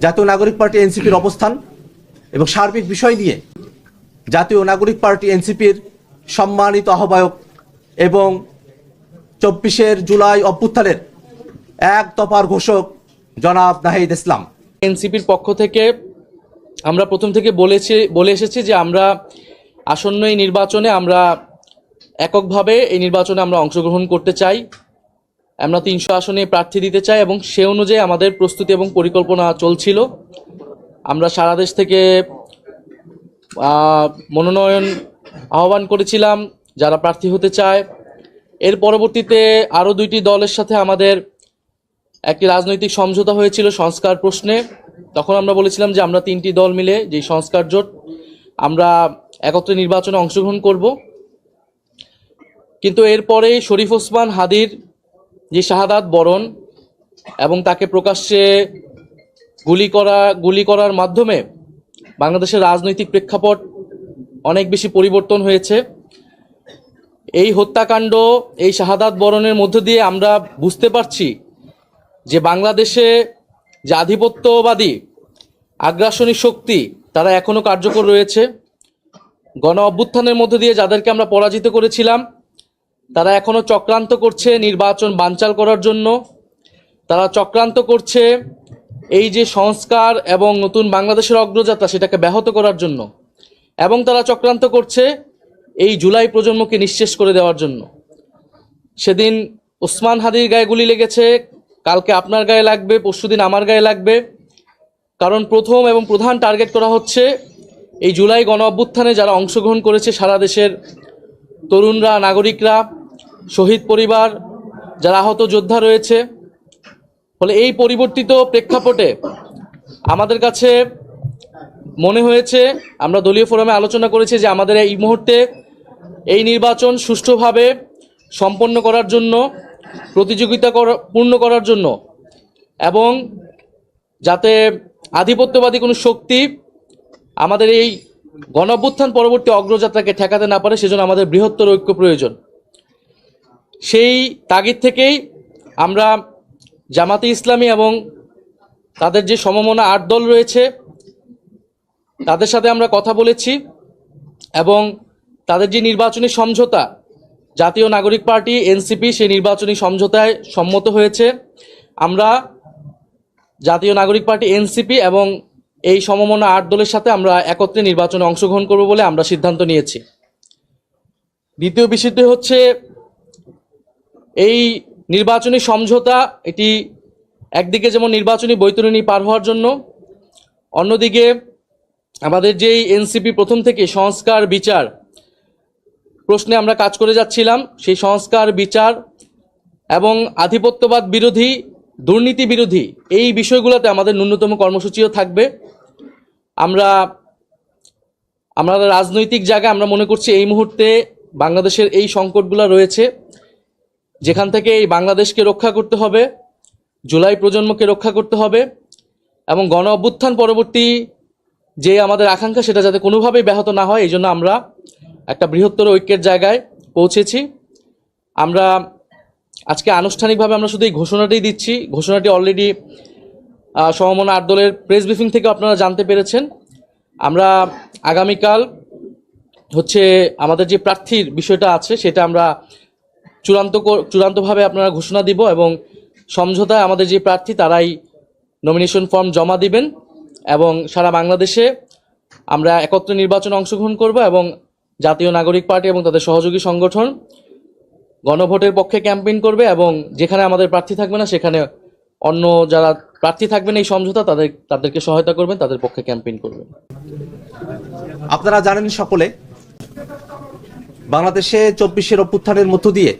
জাতীয় নাগরিক পার্টি এনসিপির অবস্থান এবং সার্বিক বিষয় নিয়ে জাতীয় নাগরিক পার্টি এনসিপির সম্মানিত আহ্বায়ক এবং চব্বিশের জুলাই অভ্যুত্থানের এক দফার ঘোষক জনাব নাহিদ ইসলাম। এনসিপির পক্ষ থেকে আমরা প্রথম থেকে বলেছি, বলে এসেছি যে আমরা আসন্ন এই নির্বাচনে আমরা এককভাবে এই নির্বাচনে আমরা অংশগ্রহণ করতে চাই। আমরা তিনশো আসনে প্রার্থী দিতে চাই এবং সে অনুযায়ী আমাদের প্রস্তুতি এবং পরিকল্পনা চলছিল। আমরা সারা দেশ থেকে মনোনয়ন আহ্বান করেছিলাম যারা প্রার্থী হতে চায়। এর পরবর্তীতে আরও দুইটি দলের সাথে আমাদের একটি রাজনৈতিক সমঝোতা হয়েছিল সংস্কার প্রশ্নে। তখন আমরা বলেছিলাম যে আমরা তিনটি দল মিলে যে সংস্কার জোট, আমরা একত্রে নির্বাচনে অংশগ্রহণ করব। কিন্তু এরপরে শরীফ ওসমান হাদির যে শাহাদাত বরণ এবং তাকে প্রকাশ্যে গুলি করা, গুলি করার মাধ্যমে বাংলাদেশের রাজনৈতিক প্রেক্ষাপট অনেক বেশি পরিবর্তন হয়েছে। এই হত্যাকাণ্ড, এই শাহাদাত বরণের মধ্য দিয়ে আমরা বুঝতে পারছি যে বাংলাদেশে যে আধিপত্যবাদী, আগ্রাসনী শক্তি তারা এখনও কার্যকর রয়েছে। গণ অভ্যুত্থানের মধ্য দিয়ে যাদেরকে আমরা পরাজিত করেছিলাম তারা এখনও চক্রান্ত করছে নির্বাচন বানচাল করার জন্য। তারা চক্রান্ত করছে এই যে সংস্কার এবং নতুন বাংলাদেশের অগ্রযাত্রা সেটাকে ব্যাহত করার জন্য এবং তারা চক্রান্ত করছে এই জুলাই প্রজন্মকে নিঃশেষ করে দেওয়ার জন্য। সেদিন ওসমান হাদির গায়ে গুলি লেগেছে, কালকে আপনার গায়ে লাগবে পরশুদিন আমার গায়ে লাগবে। কারণ প্রথম এবং প্রধান টার্গেট করা হচ্ছে এই জুলাই গণ অভ্যুত্থানে যারা অংশগ্রহণ করেছে সারা দেশের তরুণরা, নাগরিকরা শহীদ পরিবার, যারা আহত যোদ্ধা রয়েছে, ফলে এই পরিবর্তিত প্রেক্ষাপটে আমাদের কাছে মনে হয়েছে, আমরা দলীয় ফোরামে আলোচনা করেছি যে আমাদের এই মুহূর্তে এই নির্বাচন সুষ্ঠুভাবে সম্পন্ন করার জন্য, প্রতিযোগিতা পূর্ণ করার জন্য এবং যাতে আধিপত্যবাদী কোনো শক্তি আমাদের এই গণঅভ্যুত্থান পরবর্তী অগ্রযাত্রাকে ঠেকাতে না পারে, সেজন্য আমাদের বৃহত্তর ঐক্য প্রয়োজন। সেই তাগিদ থেকেই আমরা জামাতে ইসলামী এবং তাদের যে সমমনা আট দল রয়েছে, তাদের সাথে আমরা কথা বলেছি এবং তাদের যে নির্বাচনী সমঝোতা, জাতীয় নাগরিক পার্টি, এনসিপি সেই নির্বাচনী সমঝোতায় সম্মত হয়েছে। আমরা জাতীয় নাগরিক পার্টি, এনসিপি এবং এই সমমনা আট দলের সাথে আমরা একত্রে নির্বাচনে অংশগ্রহণ করব বলে আমরা সিদ্ধান্ত নিয়েছি। দ্বিতীয় বিষয়টি হচ্ছে এই নির্বাচনী সমঝোতা এটি একদিকে যেমন নির্বাচনী বৈতরণী পার হওয়ার জন্য, অন্যদিকে আমাদের যেই এনসিপি প্রথম থেকে সংস্কার বিচার প্রশ্নে আমরা কাজ করে যাচ্ছিলাম, সেই সংস্কার বিচার এবং আধিপত্যবাদ বিরোধী, দুর্নীতি বিরোধী এই বিষয়গুলোতে আমাদের ন্যূনতম কর্মসূচিও থাকবে। আমরা আমরা রাজনৈতিক জায়গায় আমরা মনে করছি এই মুহূর্তে বাংলাদেশের এই সংকটগুলো রয়েছে। যেখান থেকে এই বাংলাদেশকে রক্ষা করতে হবে, জুলাই প্রজন্মকে রক্ষা করতে হবে, এবং গণ অভ্যুত্থান পরবর্তী যে আমাদের আকাঙ্ক্ষা, সেটা যাতে কোনোভাবেই ব্যাহত না হয়, এই জন্য আমরা একটা বৃহত্তর ঐক্যের জায়গায় পৌঁছেছি। আমরা আজকে আনুষ্ঠানিকভাবে আমরা শুধু এই ঘোষণাটাই দিচ্ছি, ঘোষণাটি অলরেডি সমমনা আট দলের প্রেস ব্রিফিং থেকে আপনারা জানতে পেরেছেন। আমরা আগামীকাল হচ্ছে আমাদের যে প্রার্থীর বিষয়টা আছে, সেটা আমরা চূড়ান্ত চূড়ান্তভাবে আপনারা ঘোষণা দিব এবং সমঝোতায় আমাদের যে প্রার্থী তারাই নমিনেশন ফর্ম জমা দিবেন এবং সারা বাংলাদেশে আমরা একত্রে নির্বাচনে অংশগ্রহণ করব এবং জাতীয় নাগরিক পার্টি এবং তাদের সহযোগী সংগঠন গণভোটের পক্ষে ক্যাম্পেইন করবে এবং যেখানে আমাদের প্রার্থী থাকবে না, সেখানে অন্য যারা প্রার্থী থাকবেন এই সমঝোতা, তাদের তাদেরকে সহায়তা করবেন, তাদের পক্ষে ক্যাম্পেইন করবেন। আপনারা জানেন সকলে, বাংলাদেশে চব্বিশের অভ্যুত্থানের মধ্য দিয়ে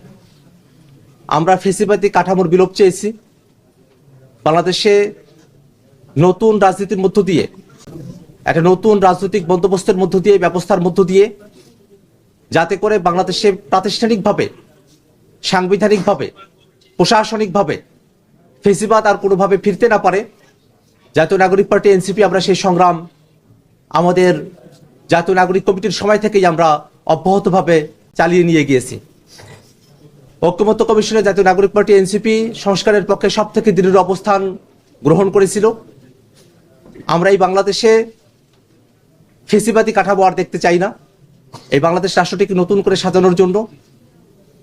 আমরা ফেসিবাদী কাঠামোর বিলোপ চেয়েছি। বাংলাদেশে নতুন রাজনীতির মধ্য দিয়ে, একটা নতুন রাজনৈতিক বন্দোবস্তের মধ্য দিয়ে, ব্যবস্থার মধ্য দিয়ে, যাতে করে বাংলাদেশে প্রাতিষ্ঠানিকভাবে, সাংবিধানিকভাবে, প্রশাসনিকভাবে ফেসিবাদ আর কোনোভাবে ফিরতে না পারে, জাতীয় নাগরিক পার্টি এনসিপি আমরা সেই সংগ্রাম আমাদের জাতীয় নাগরিক কমিটির সময় থেকেই আমরা অব্যাহতভাবে চালিয়ে নিয়ে গিয়েছি। ঐক্যমত্য কমিশনের জাতীয় নাগরিক পার্টি এনসিপি সংস্কারের পক্ষে সব থেকে দৃঢ় অবস্থান গ্রহণ করেছিল। আমরা এই বাংলাদেশে ফেসিবাদী কাঠামো আর দেখতে চাই না। এই বাংলাদেশ রাষ্ট্রটিকে নতুন করে সাজানোর জন্য,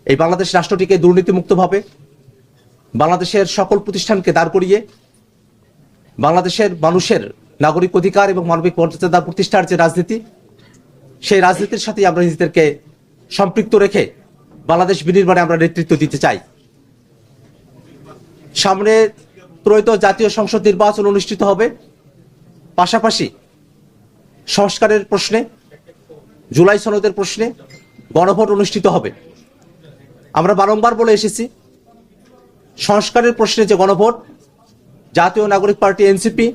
এই বাংলাদেশ রাষ্ট্রটিকে দুর্নীতিমুক্তভাবে, বাংলাদেশের সকল প্রতিষ্ঠানকে দাঁড় করিয়ে, বাংলাদেশের মানুষের নাগরিক অধিকার এবং মানবিক মর্যাদা প্রতিষ্ঠার যে রাজনীতি, সেই রাজনীতির সাথে আমরা নিজেদেরকে সম্পৃক্ত রেখে বাংলাদেশ বিনির্মাণে আমরা নেতৃত্ব দিতে চাই। সামনে ত্রয়োদশ জাতীয় সংসদ নির্বাচন অনুষ্ঠিত হবে। পাশাপাশি সংস্কারের প্রশ্নে, জুলাই সনদের প্রশ্নে গণভোট অনুষ্ঠিত হবে। আমরা বারংবার বলে এসেছি, সংস্কারের প্রশ্নে যে গণভোট, জাতীয় নাগরিক পার্টি এনসিপি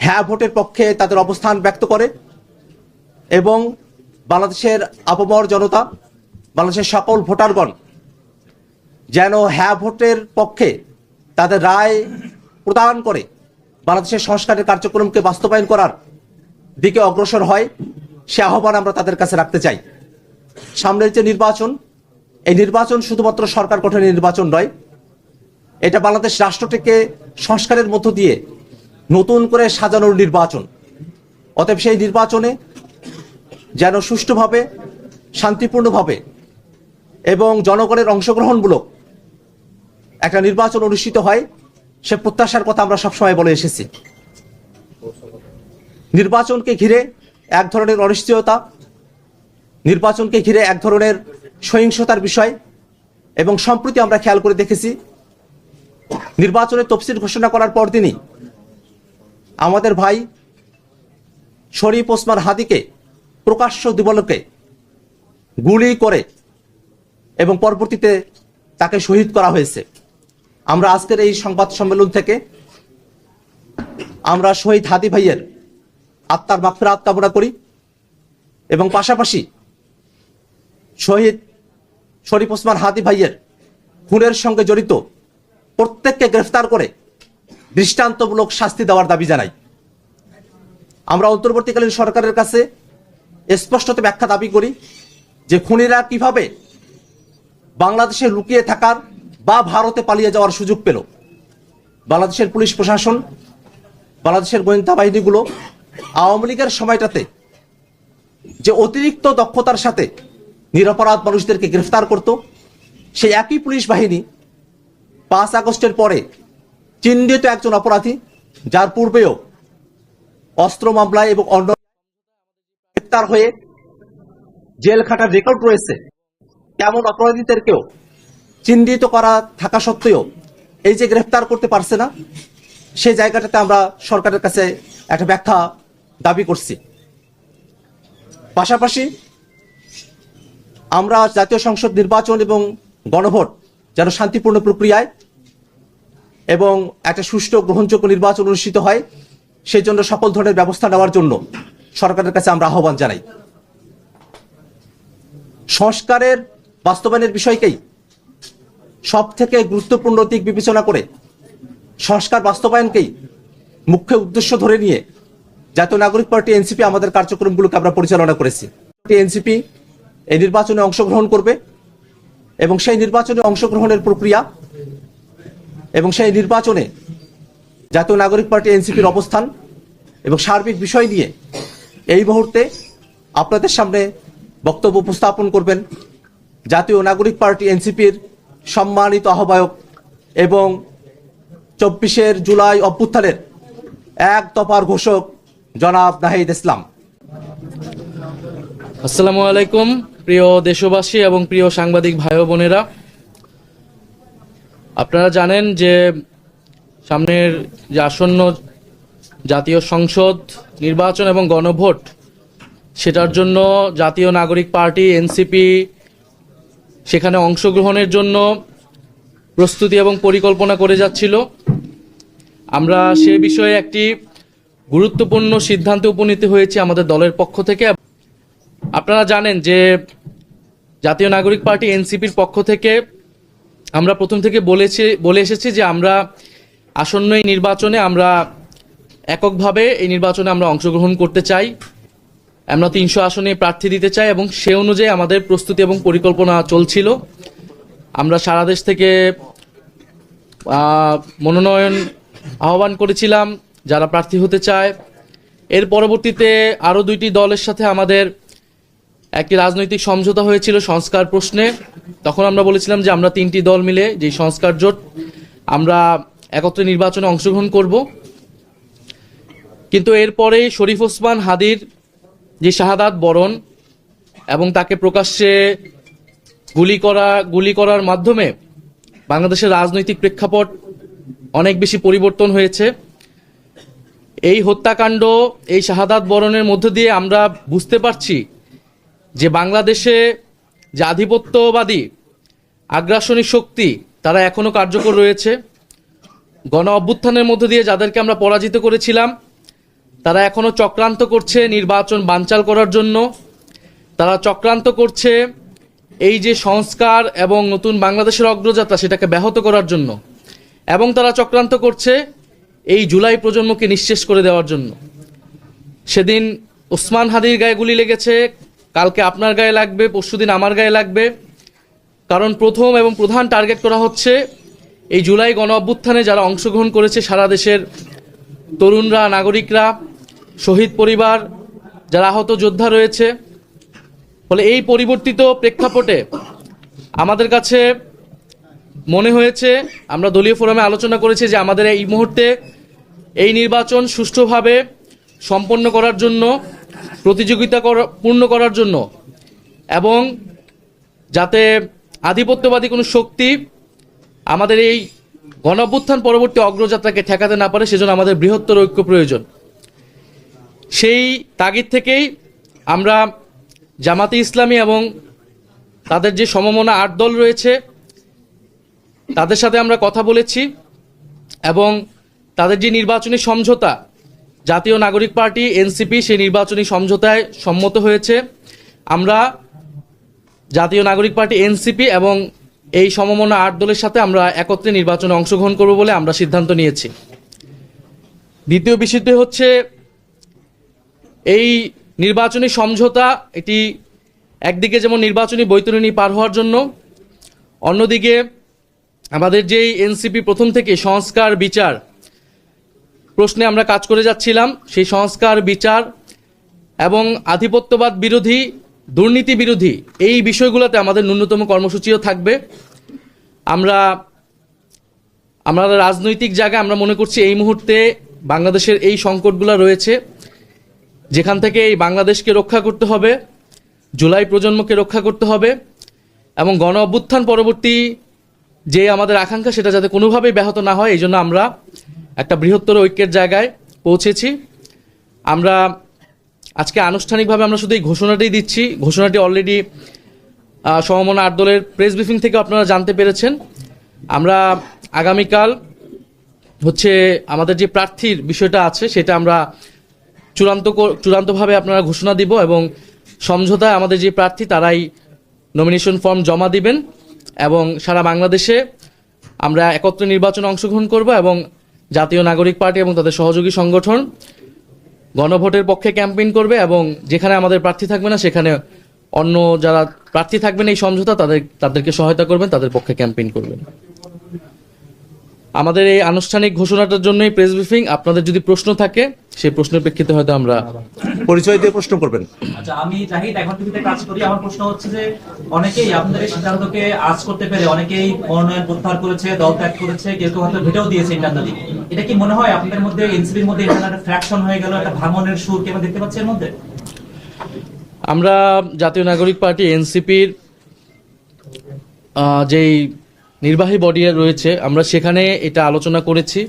হ্যাঁ ভোটের পক্ষে তাদের অবস্থান ব্যক্ত করে এবং বাংলাদেশের আপামর জনতা বাংলাদেশের সকল ভোটারগণ যেন হ্যাঁ ভোটের পক্ষে তাদের রায় প্রদান করে বাংলাদেশের সংস্কারের কার্যক্রমকে বাস্তবায়ন করার দিকে অগ্রসর হয়, সে আহ্বান আমরা তাদের কাছে রাখতে চাই। সামনের যে নির্বাচন, এই নির্বাচন শুধুমাত্র সরকার গঠনের নির্বাচন নয়, এটা বাংলাদেশ রাষ্ট্রটিকে সংস্কারের মধ্য দিয়ে নতুন করে সাজানোর নির্বাচন। অতএব সেই নির্বাচনে যেন সুষ্ঠুভাবে, শান্তিপূর্ণভাবে এবং জনগণের অংশগ্রহণমূলক একটা নির্বাচন অনুষ্ঠিত হয়, সে প্রত্যাশার কথা আমরা সবসময় বলে এসেছি। নির্বাচনকে ঘিরে এক ধরনের অনিশ্চয়তা, নির্বাচনকে ঘিরে এক ধরনের সহিংসতার বিষয়, এবং সম্প্রতি আমরা খেয়াল করে দেখেছি, নির্বাচনের তফসিল ঘোষণা করার পরদিনই আমাদের ভাই শরীফ ওসমান হাদিকে প্রকাশ্য দিবলকে গুলি করে এবং পরবর্তীতে তাকে শহীদ করা হয়েছে। আমরা আজকের এই সংবাদ সম্মেলন থেকে আমরা শহীদ হাদি ভাইয়ের আত্মার মাফরাত কামনা করি এবং পাশাপাশি শহীদ শরীফ ওসমান হাদি ভাইয়ের খুনের সঙ্গে জড়িত প্রত্যেককে গ্রেফতার করে দৃষ্টান্তমূলক শাস্তি দেওয়ার দাবি জানাই। আমরা অন্তর্বর্তীকালীন সরকারের কাছে স্পষ্টত ব্যাখ্যা দাবি করি যে খুনিরা কীভাবে বাংলাদেশে লুকিয়ে থাকার বা ভারতে পালিয়ে যাওয়ার সুযোগ পেল। বাংলাদেশের পুলিশ প্রশাসন, বাংলাদেশের গোয়েন্দা বাহিনীগুলো আওয়ামী লীগের সময়টাতে যে অতিরিক্ত দক্ষতার সাথে নিরপরাধ মানুষদেরকে গ্রেফতার করত, সেই একই পুলিশ বাহিনী পাঁচ আগস্টের পরে চিহ্নিত একজন অপরাধী, যার পূর্বেও অস্ত্র মামলায় এবং অন্য গ্রেফতার হয়ে জেল খাটার রেকর্ড রয়েছে। তেমন অপরাধীদেরকেও চিহ্নিত করা থাকা সত্ত্বেও এই যে গ্রেফতার করতে পারছে না সেই জায়গাটাতে আমরা সরকারের কাছে একটা ব্যাখ্যা দাবি করছি। পাশাপাশি আমরা জাতীয় সংসদ নির্বাচন এবং গণভোট যেন শান্তিপূর্ণ প্রক্রিয়ায় এবং একটা সুষ্ঠু গ্রহণযোগ্য নির্বাচন অনুষ্ঠিত হয় সেই জন্য সকল ধরনের ব্যবস্থা নেওয়ার জন্য সরকারের কাছে আমরা আহ্বান জানাই। সংস্কারের বাস্তবায়নের বিষয়কেই সব থেকে গুরুত্বপূর্ণ দিক বিবেচনা করে সংস্কার বাস্তবায়নকেই মুখ্য উদ্দেশ্য ধরে নিয়ে জাতীয় নাগরিক পার্টি, এনসিপি আমাদের কার্যক্রমগুলোকে আমরা পরিচালনা করেছি। এনসিপি এই নির্বাচনে অংশগ্রহণ করবে এবং সেই নির্বাচনে অংশগ্রহণের প্রক্রিয়া এবং সেই নির্বাচনে জাতীয় নাগরিক পার্টি, এনসিপির অবস্থান এবং সার্বিক বিষয় নিয়ে এই মুহূর্তে আপনাদের সামনে বক্তব্য উপস্থাপন করবেন জাতীয় নাগরিক পার্টি এনসিপির সম্মানিত আহ্বায়ক এবং চব্বিশের জুলাই অভ্যুত্থানের এক দফার ঘোষক জনাব নাহিদ ইসলাম। আসসালামু আলাইকুম, প্রিয় দেশবাসী এবং প্রিয় সাংবাদিক ভাই বোনেরা। আপনারা জানেন যে সামনের যে আসন্ন জাতীয় সংসদ নির্বাচন এবং গণভোট, সেটার জন্য জাতীয় নাগরিক পার্টি, এনসিপি সেখানে অংশগ্রহণের জন্য প্রস্তুতি এবং পরিকল্পনা করে যাচ্ছিল। আমরা সে বিষয়ে একটি গুরুত্বপূর্ণ সিদ্ধান্তে উপনীত হয়েছে আমাদের দলের পক্ষ থেকে। আপনারা জানেন যে জাতীয় নাগরিক পার্টি এনসিপির পক্ষ থেকে আমরা প্রথম থেকে বলেছি, বলে এসেছি যে আমরা আসন্ন এই নির্বাচনে আমরা এককভাবে এই নির্বাচনে আমরা অংশগ্রহণ করতে চাই। আমরা তিনশো আসনে প্রার্থী দিতে চাই এবং সে অনুযায়ী আমাদের প্রস্তুতি এবং পরিকল্পনা চলছিল। আমরা সারা দেশ থেকে মনোনয়ন আহ্বান করেছিলাম যারা প্রার্থী হতে চায়। এর পরবর্তীতে আরও দুইটি দলের সাথে আমাদের একটি রাজনৈতিক সমঝোতা হয়েছিল সংস্কার প্রশ্নে। তখন আমরা বলেছিলাম যে আমরা তিনটি দল মিলে যে সংস্কার জোট, আমরা একত্রে নির্বাচনে অংশগ্রহণ করব। কিন্তু এরপরেই শরীফ ওসমান হাদির যে শাহাদাত বরণ এবং তাকে প্রকাশ্যে গুলি করা, গুলি করার মাধ্যমে বাংলাদেশের রাজনৈতিক প্রেক্ষাপট অনেক বেশি পরিবর্তন হয়েছে। এই হত্যাকাণ্ড, এই শাহাদাত বরণের মধ্য দিয়ে আমরা বুঝতে পারছি যে বাংলাদেশে যে আধিপত্যবাদী, আগ্রাসনী শক্তি, তারা এখনও কার্যকর রয়েছে। গণ অভ্যুত্থানের মধ্য দিয়ে যাদেরকে আমরা পরাজিত করেছিলাম তারা এখনও চক্রান্ত করছে নির্বাচন বানচাল করার জন্য। তারা চক্রান্ত করছে এই যে সংস্কার এবং নতুন বাংলাদেশের অগ্রযাত্রা সেটাকে ব্যাহত করার জন্য। এবং তারা চক্রান্ত করছে এই জুলাই প্রজন্মকে নিঃশেষ করে দেওয়ার জন্য। সেদিন ওসমান হাদির গায়ে গুলি লেগেছে, কালকে আপনার গায়ে লাগবে পরশুদিন আমার গায়ে লাগবে। কারণ প্রথম এবং প্রধান টার্গেট করা হচ্ছে এই জুলাই গণ অভ্যুত্থানে যারা অংশগ্রহণ করেছে সারা দেশের তরুণরা, নাগরিকরা শহীদ পরিবার, যারা আহত যোদ্ধা রয়েছে, ফলে এই পরিবর্তিত প্রেক্ষাপটে আমাদের কাছে মনে হয়েছে, আমরা দলীয় ফোরামে আলোচনা করেছি যে আমাদের এই মুহূর্তে এই নির্বাচন সুষ্ঠুভাবে সম্পন্ন করার জন্য, প্রতিযোগিতা পূর্ণ করার জন্য এবং যাতে আধিপত্যবাদী কোনো শক্তি আমাদের এই গণঅভ্যুত্থান পরবর্তী অগ্রযাত্রাকে ঠেকাতে না পারে, সেজন্য আমাদের বৃহত্তর ঐক্য প্রয়োজন। সেই তাগিদ থেকেই আমরা জামাতে ইসলামী এবং তাদের যে সমমনা আট দল রয়েছে, তাদের সাথে আমরা কথা বলেছি এবং তাদের যে নির্বাচনী সমঝোতা, জাতীয় নাগরিক পার্টি, এনসিপি সেই নির্বাচনী সমঝোতায় সম্মত হয়েছে। আমরা জাতীয় নাগরিক পার্টি, এনসিপি এবং এই সমমনা আট দলের সাথে আমরা একত্রে নির্বাচনে অংশগ্রহণ করব বলে আমরা সিদ্ধান্ত নিয়েছি। দ্বিতীয় বিষয়টি হচ্ছে এই নির্বাচনী সমঝোতা এটি একদিকে যেমন নির্বাচনী বৈতরণী পার হওয়ার জন্য, অন্যদিকে আমাদের যেই এনসিপি প্রথম থেকে সংস্কার বিচার প্রশ্নে আমরা কাজ করে যাচ্ছিলাম, সেই সংস্কার বিচার এবং আধিপত্যবাদ বিরোধী, দুর্নীতি বিরোধী এই বিষয়গুলোতে আমাদের ন্যূনতম কর্মসূচিও থাকবে। আমরা আমরা রাজনৈতিক জায়গায় আমরা মনে করছি এই মুহূর্তে বাংলাদেশের এই সংকটগুলো রয়েছে। যেখান থেকে এই বাংলাদেশকে রক্ষা করতে হবে, জুলাই প্রজন্মকে রক্ষা করতে হবে, এবং গণ অভ্যুত্থান পরবর্তী যে আমাদের আকাঙ্ক্ষা সেটা যাতে কোনোভাবেই ব্যাহত না হয়, এই জন্য আমরা একটা বৃহত্তর ঐক্যের জায়গায় পৌঁছেছি। আমরা আজকে আনুষ্ঠানিকভাবে আমরা শুধু এই ঘোষণাটাই দিচ্ছি, ঘোষণাটি অলরেডি সমমনা আট দলের প্রেস ব্রিফিং থেকে আপনারা জানতে পেরেছেন। আমরা আগামীকাল হচ্ছে আমাদের যে প্রার্থীর বিষয়টা আছে, সেটা আমরা চূড়ান্ত চূড়ান্তভাবে আপনারা ঘোষণা দিব এবং সমঝোতায় আমাদের যে প্রার্থী, তারাই নমিনেশন ফর্ম জমা দিবেন এবং সারা বাংলাদেশে আমরা একত্রে নির্বাচনে অংশগ্রহণ করব এবং জাতীয় নাগরিক পার্টি এবং তাদের সহযোগী সংগঠন গণভোটের পক্ষে ক্যাম্পেইন করবে এবং যেখানে আমাদের প্রার্থী থাকবে না, সেখানে অন্য যারা প্রার্থী থাকবেন এই সমঝোতা, তাদের তাদেরকে সহায়তা করবেন, তাদের পক্ষে ক্যাম্পেইন করবেন। আমাদের এই আনুষ্ঠানিক ঘোষণাটার জন্যই প্রেস ব্রিফিং আপনাদের যদি প্রশ্ন থাকে সেই প্রশ্নের প্রেক্ষিতে হয়তো আমরা পরিচয় দিয়ে প্রশ্ন করবেন। আচ্ছা আমি জাহিদ এখন টিভিতে কাজ করি। আমার প্রশ্ন হচ্ছে যে অনেকেই আপনাদের সিদ্ধান্তকে আজ করতে পেরে অনেকেই মনোনয়ন প্রত্যাহার করেছে দল ত্যাগ করেছে কেউ কেউ হয়তো ভেটেও দিয়েছে ইন্টারনালি এটা কি মনে হয় আপনাদের মধ্যে এনসিপির মধ্যে ইন্টারনাল ফ্র্যাকশন হয়ে গেল একটা ভাঙনের সুর কি আমরা দেখতে পাচ্ছি এর মধ্যে? আমরা জাতীয় নাগরিক পার্টি এনসিপির যেই নির্বাহী বডি রয়েছে। আমরা সেখানে এটা আলোচনা করেছি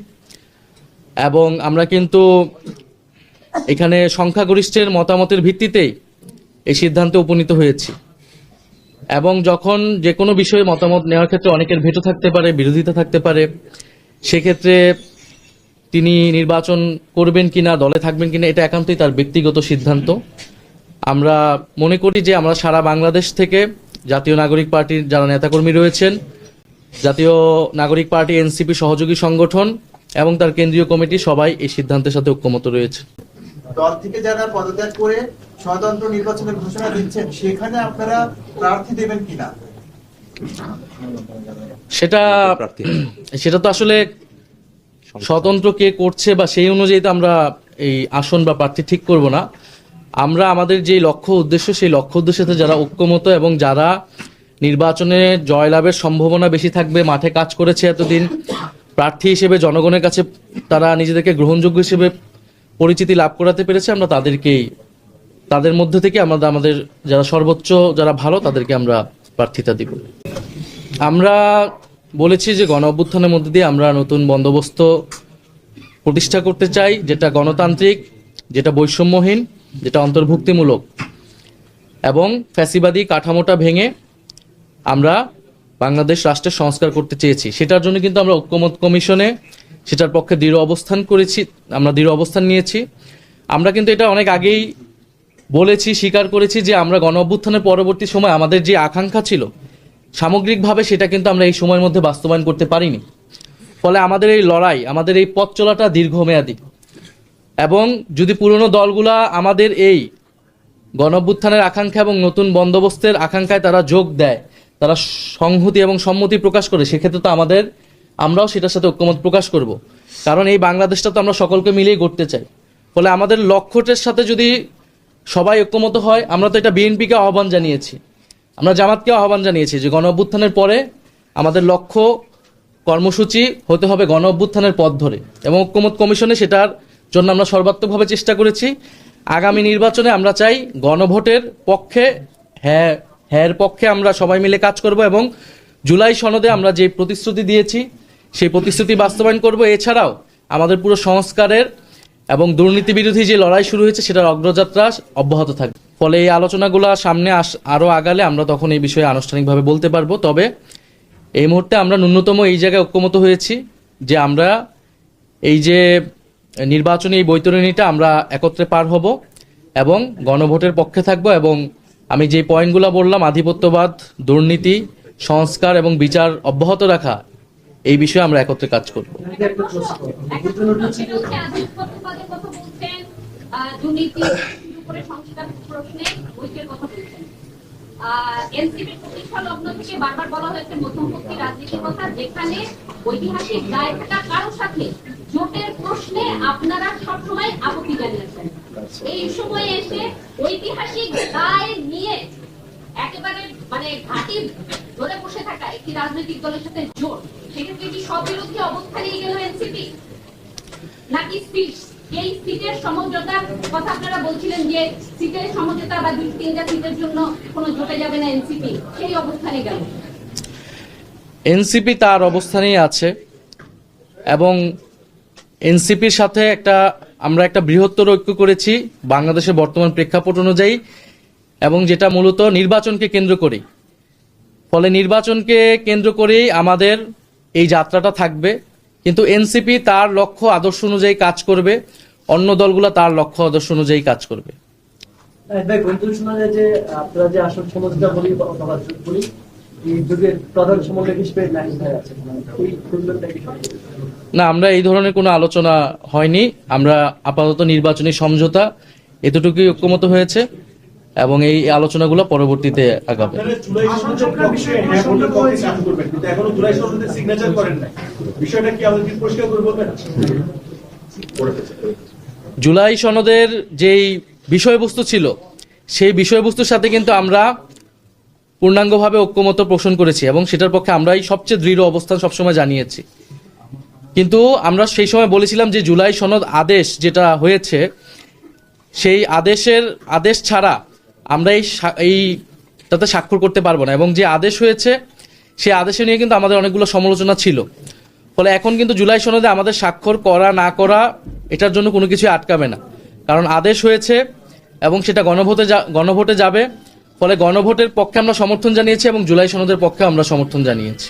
এবং আমরা কিন্তু এখানে সংখ্যাগরিষ্ঠের মতামতের ভিত্তিতেই এই সিদ্ধান্তে উপনীত হয়েছি। এবং যখন যে কোনো বিষয়ে মতামত নেওয়ার ক্ষেত্রে অনেকের ভেটো থাকতে পারে, বিরোধিতা থাকতে পারে, সেক্ষেত্রে তিনি নির্বাচন করবেন কিনা, দলে থাকবেন কিনা, এটা একান্তই তার ব্যক্তিগত সিদ্ধান্ত। আমরা মনে করি যে আমরা সারা বাংলাদেশ থেকে জাতীয় নাগরিক পার্টির যারা নেতাকর্মী রয়েছেন জাতীয় নাগরিক পার্টি এনসিপি সহযোগী সংগঠন এবং তার কেন্দ্রীয় কমিটি সবাই এই সিদ্ধান্তের সাথে ঐক্যমত রয়েছে। দল থেকে যারা পদত্যাগ করে স্বতন্ত্র নির্বাচনের ঘোষণা দিচ্ছেন সেখানে আপনারা প্রার্থী দেবেন কিনা? সেটা সেটা তো আসলে স্বতন্ত্র কে করছে বা সেই অনুযায়ী তো আমরা এই আসন বা প্রার্থী ঠিক করব না। আমরা আমাদের যে লক্ষ্য উদ্দেশ্য সেই লক্ষ্য উদ্দেশ্যে যারা ঐক্যমত এবং যারা নির্বাচনে জয়লাভের সম্ভাবনা বেশি থাকবে, মাঠে কাজ করেছে এতদিন। প্রার্থী হিসেবে জনগণের কাছে তারা নিজেদেরকে গ্রহণযোগ্য হিসেবে পরিচিতি লাভ করাতে পেরেছে। আমরা তাদেরকেই, তাদের মধ্যে থেকে আমরা আমাদের যারা সর্বোচ্চ, যারা ভালো, তাদেরকে আমরা প্রার্থিতা দিব। আমরা বলেছি যে গণ অভ্যুত্থানের মধ্যে দিয়ে আমরা নতুন বন্দোবস্ত প্রতিষ্ঠা করতে চাই, যেটা গণতান্ত্রিক, যেটা বৈষম্যহীন, যেটা অন্তর্ভুক্তিমূলক। এবং ফ্যাসিবাদী কাঠামোটা ভেঙে আমরা বাংলাদেশ রাষ্ট্রের সংস্কার করতে চেয়েছি। সেটার জন্য কিন্তু আমরা ঐক্যমত কমিশনে সেটার পক্ষে দৃঢ় অবস্থান করেছি, আমরা দৃঢ় অবস্থান নিয়েছি। আমরা কিন্তু এটা অনেক আগেই বলেছি, স্বীকার করেছি যে আমরা গণ অভ্যুত্থানের পরবর্তী সময় আমাদের যে আকাঙ্ক্ষা ছিল, সামগ্রিকভাবে সেটা কিন্তু আমরা এই সময়ের মধ্যে বাস্তবায়ন করতে পারিনি। ফলে আমাদের এই লড়াই, আমাদের এই পথ চলাটা দীর্ঘমেয়াদী। এবং যদি পুরনো দলগুলা আমাদের এই গণঅভ্যুত্থানের আকাঙ্ক্ষা এবং নতুন বন্দোবস্তের আকাঙ্ক্ষায় তারা যোগ দেয় তারা সংহতি এবং সম্মতি প্রকাশ করে, সেক্ষেত্রে তো আমাদের, আমরাও সেটার সাথে ঐক্যমত প্রকাশ করব। কারণ এই বাংলাদেশটা তো আমরা সকলকে মিলেই গড়তে চাই। ফলে আমাদের লক্ষ্যটার সাথে যদি সবাই ঐক্যমত হয়, আমরা তো এটা বিএনপিকে আহ্বান জানিয়েছি। আমরা জামাতকে আহ্বান জানিয়েছি যে গণ অভ্যুত্থানের পরে আমাদের লক্ষ্য কর্মসূচি হতে হবে গণ অভ্যুত্থানের পথ ধরে। এবং ঐক্যমত কমিশনে সেটার জন্য আমরা সর্বাত্মকভাবে চেষ্টা করেছি। আগামী নির্বাচনে আমরা চাই গণভোটের পক্ষে হ্যাঁ হ্যাঁ পক্ষে আমরা সবাই মিলে কাজ করব এবং জুলাই সনদে আমরা যে প্রতিশ্রুতি দিয়েছি, সেই প্রতিশ্রুতি বাস্তবায়ন করব। এছাড়াও আমাদের পুরো সংস্কারের এবং দুর্নীতি বিরোধী যে লড়াই শুরু হয়েছে, সেটার অগ্রযাত্রা অব্যাহত থাকবে। ফলে এই আলোচনাগুলো সামনে আস আরও আগালে আমরা তখন এই বিষয়ে আনুষ্ঠানিকভাবে বলতে পারব। তবে এই মুহূর্তে আমরা ন্যূনতম এই জায়গায় ঐক্যমত হয়েছি যে আমরা এই যে নির্বাচনী এই বৈতরণীটা আমরা একত্রে পার হব এবং গণভোটের পক্ষে থাকব এবং আমি যে পয়েন্টগুলো বললাম, আধিপত্যবাদ, দুর্নীতি, সংস্কার এবং বিচার অব্যাহত রাখা, এই বিষয়ে আমরা একত্রে কাজ করব। ঐতিহাসিক আপনারা সবসময় আপত্তি জানিয়েছেন। এই সময়ে এসে ঐতিহাসিক দায় নিয়ে একেবারে মানে ঘাটি ধরে বসে থাকা একটি রাজনৈতিক দলের সাথে জোট সেক্ষেত্রে কি স্ববিরোধী অবস্থানেই গেল এনসিপি? নাকি সিট এই সিটের সমঝোতার কথা আপনারা বলছিলেন যে সিটের সমঝোতা বা দুই তিনটা সিটের জন্য কোনো জোটে যাবে না এনসিপি সেই অবস্থানে গেল। এনসিপি তার অবস্থানেই আছে এবং এনসিপির সাথে একটা আমরা একটা বৃহত্তর ঐক্য করেছি বাংলাদেশের বর্তমান প্রেক্ষাপট অনুযায়ী, এবং যেটা মূলত নির্বাচনকে কেন্দ্র করে ফলে নির্বাচনকে কেন্দ্র করেই আমাদের এই যাত্রাটা থাকবে। কিন্তু এনসিপি তার লক্ষ্য আদর্শ অনুযায়ী কাজ করবে, অন্য দলগুলো তার লক্ষ্য আদর্শ অনুযায়ী কাজ করবে। ভাই শোনা যায় যে আপনারা যে সমস্যা বলি না আমরা এই ধরনের কোনো আলোচনা হয়নি। আমরা আপাতত নির্বাচনী সমঝোতা এতটুকুই ঐক্যমত হয়েছে এবং এই আলোচনাগুলো পরবর্তীতে আগাবে। আপনারা জুলাই সনদের বিষয়ে ভোটের পক্ষে কাজ করবেন কিন্তু এখনও জুলাই সনদের সিগনেচার করেন নাই। বিষয়টা কি আমাদের কি পরিষ্কার করে বলবেন? জুলাই সনদের যেই বিষয়বস্তু ছিল সেই বিষয়বস্তুর সাথে কিন্তু আমরা পূর্ণাঙ্গভাবে ঐক্যমত পোষণ করেছি এবং সেটার পক্ষে আমরাই সবচেয়ে দৃঢ় অবস্থান সবসময় জানিয়েছি। কিন্তু আমরা সেই সময় বলেছিলাম যে জুলাই সনদ আদেশ যেটা হয়েছে, সেই আদেশের, আদেশ ছাড়া আমরা এই এই তাতে স্বাক্ষর করতে পারব না এবং যে আদেশ হয়েছে সেই আদেশে নিয়ে কিন্তু আমাদের অনেকগুলো সমালোচনা ছিল। ফলে এখন কিন্তু জুলাই সনদে আমাদের স্বাক্ষর করা, না করা, এটার জন্য কোনো কিছু আটকাবে না। কারণ আদেশ হয়েছে এবং সেটা গণভোটে গণভোটে যাবে। ফলে গণভোটের পক্ষে আমরা সমর্থন জানিয়েছি এবং জুলাই সনদের পক্ষে আমরা সমর্থন জানিয়েছি।